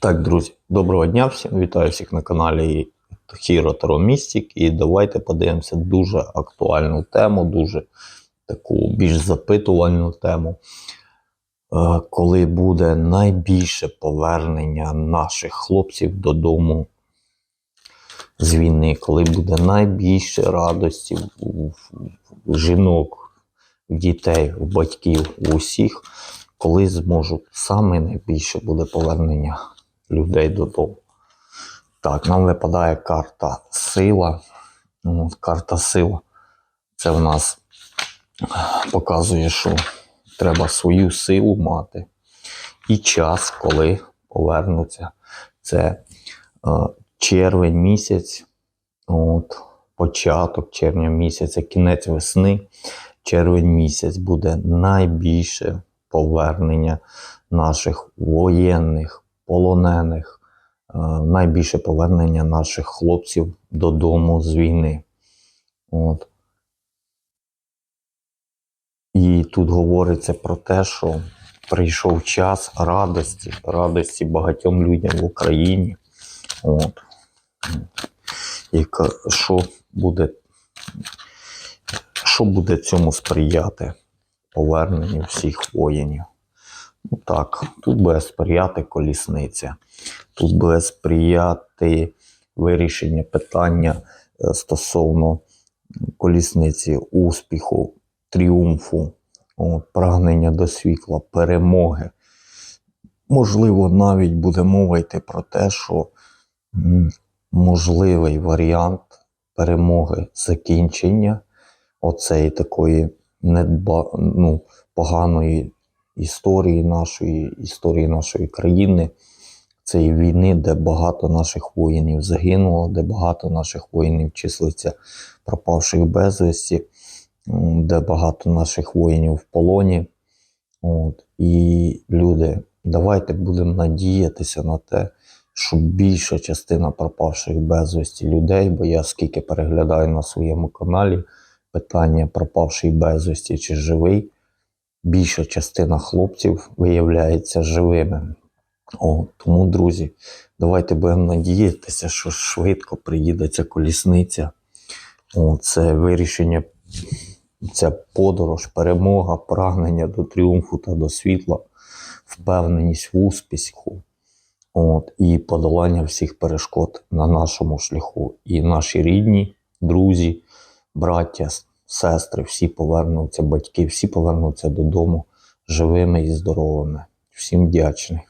Так, друзі, доброго дня всім. Вітаю всіх на каналі Hero Таро Містік. І давайте подивимося дуже актуальну тему, дуже таку більш запитувальну тему. Е, Коли буде найбільше повернення наших хлопців додому з війни, коли буде найбільше радості у жінок, у дітей, у батьків, у усіх, коли зможуть саме найбільше буде повернення людей додому. Так, нам випадає карта сила. От, карта сила. Це в нас показує, що треба свою силу мати. І час, коли повернуться. Це е, червень місяць, от, початок червня місяця, кінець весни. Червень місяць буде найбільше повернення наших воєнних, полонених, е, найбільше повернення наших хлопців додому з війни. От. І тут говориться про те, що прийшов час радості, радості багатьом людям в Україні. От. Яка, що буде, що буде цьому сприяти поверненню всіх воїнів? Так, тут буде сприяти колісниця, тут буде сприяти вирішення питання е, стосовно колісниці, успіху, тріумфу, прагнення до світла, перемоги. Можливо, навіть буде мова йти про те, що можливий варіант перемоги закінчення оцеї такої недба, ну, поганої історії нашої, історії нашої країни, цієї війни, де багато наших воїнів загинуло, де багато наших воїнів числиться пропавших безвісті, де багато наших воїнів в полоні. От. І люди, давайте будемо надіятися на те, що більша частина пропавших безвісті людей, бо я скільки переглядаю на своєму каналі питання пропавший безвісті чи живий, більша частина хлопців виявляється живими. О, тому, друзі, давайте будемо надіятися, що швидко приїде ця колісниця. О, це вирішення, ця подорож, перемога, прагнення до тріумфу та до світла, впевненість в успіху. От, і подолання всіх перешкод на нашому шляху. І наші рідні, друзі, браття, сестри, всі повернуться, батьки, всі повернуться додому живими і здоровими. Всім вдячний.